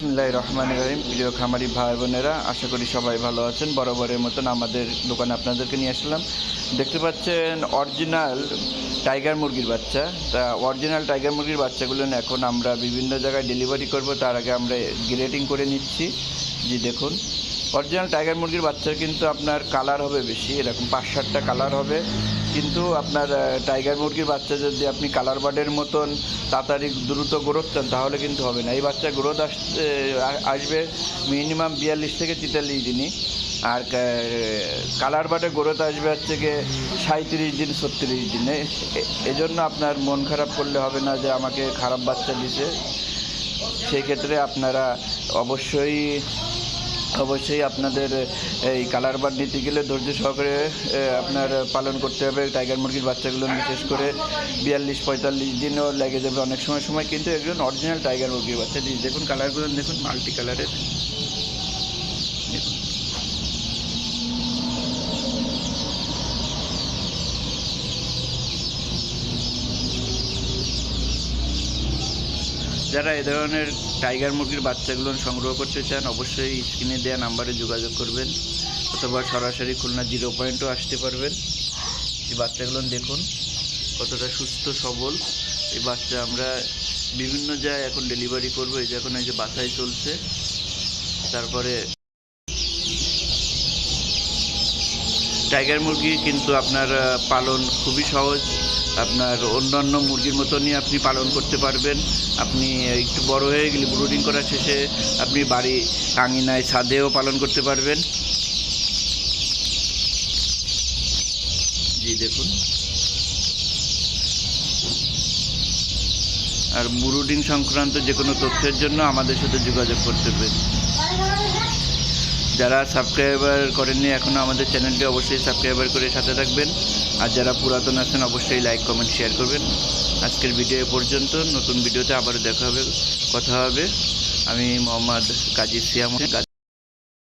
বিসমুল্লাহ রহমান রহিম। প্রিয় খামারি ভাই বোনেরা, আশা করি সবাই ভালো আছেন। বরাবরের মতন আমাদের দোকানে আপনাদেরকে নিয়ে আসলাম। দেখতে পাচ্ছেন অরিজিনাল টাইগার মুরগির বাচ্চা। তা অরিজিনাল টাইগার মুরগির বাচ্চাগুলো এখন আমরা বিভিন্ন জায়গায় ডেলিভারি করব। তার আগে আমরা গ্রেডিং করে নিচ্ছি। জি, দেখুন। অরিজিনাল টাইগার মুরগির বাচ্চার কিন্তু আপনার কালার হবে বেশি, এরকম পাঁচ সাতটা কালার হবে। কিন্তু আপনার টাইগার মুরগির বাচ্চা যদি আপনি কালার বার্ডের মতন তাড়াতাড়ি দ্রুত গ্রোথ চান, তাহলে কিন্তু হবে না। এই বাচ্চা গ্রোথ আসতে আসবে মিনিমাম বিয়াল্লিশ থেকে তেতাল্লিশ দিনই। আর কালার বাটে গ্রোথ আসবে হচ্ছে গিয়ে সাঁত্রিশ দিন, ছত্রিশ দিনে। এজন্য আপনার মন খারাপ করলে হবে না যে আমাকে খারাপ বাচ্চা দিছে। সেই ক্ষেত্রে আপনারা অবশ্যই অবশ্যই আপনাদের এই কালার বার নিতে গেলে ধৈর্য সহকারে আপনার পালন করতে হবে। টাইগার মুরগির বাচ্চাগুলো বিশেষ করে বিয়াল্লিশ, পঁয়তাল্লিশ দিনও লেগে যাবে অনেক সময় সময়। কিন্তু একজন অরিজিনাল টাইগার মুরগির বাচ্চা দেখুন কালারগুলো দেখুন মাল্টি কালারের যারা এ ধরনের টাইগার মুরগির বাচ্চাগুলো সংগ্রহ করতে চান, অবশ্যই স্ক্রিনে দেওয়া নাম্বারে যোগাযোগ করবেন, অথবা সরাসরি খুলনা জিরো পয়েন্টও আসতে পারবেন। এই বাচ্চাগুলো দেখুন, কতটা সুস্থ, সবল। এই বাচ্চা আমরা বিভিন্ন জায়গায় এখন ডেলিভারি করব। এই যে এখন এই যে বাসায় চলছে, তারপরে টাইগার মুরগি কিন্তু আপনার পালন খুবই সহজ। আপনার অন্যান্য মুরগির মতনই আপনি পালন করতে পারবেন। আপনি একটু বড় হয়ে গেলে ব্রুডিং করার শেষে আপনি বাড়ি আঙিনায় ছাদেও পালন করতে পারবেন। জি, দেখুন। আর ব্রুডিং সংক্রান্ত যে কোনো তথ্যের জন্য আমাদের সাথে যোগাযোগ করতে পারেন। যারা সাবস্ক্রাইবার করেননি, এখনও আমাদের চ্যানেলটি অবশ্যই সাবস্ক্রাইবার করে সাথে থাকবেন। আর যারা পুরাতন আছেন, অবশ্যই লাইক কমেন্ট শেয়ার করবেন। আজকের ভিডিও পর্যন্ত, নতুন ভিডিওতে আবারও দেখা হবে, কথা হবে। আমি মোহাম্মদ কাজী সিয়াম।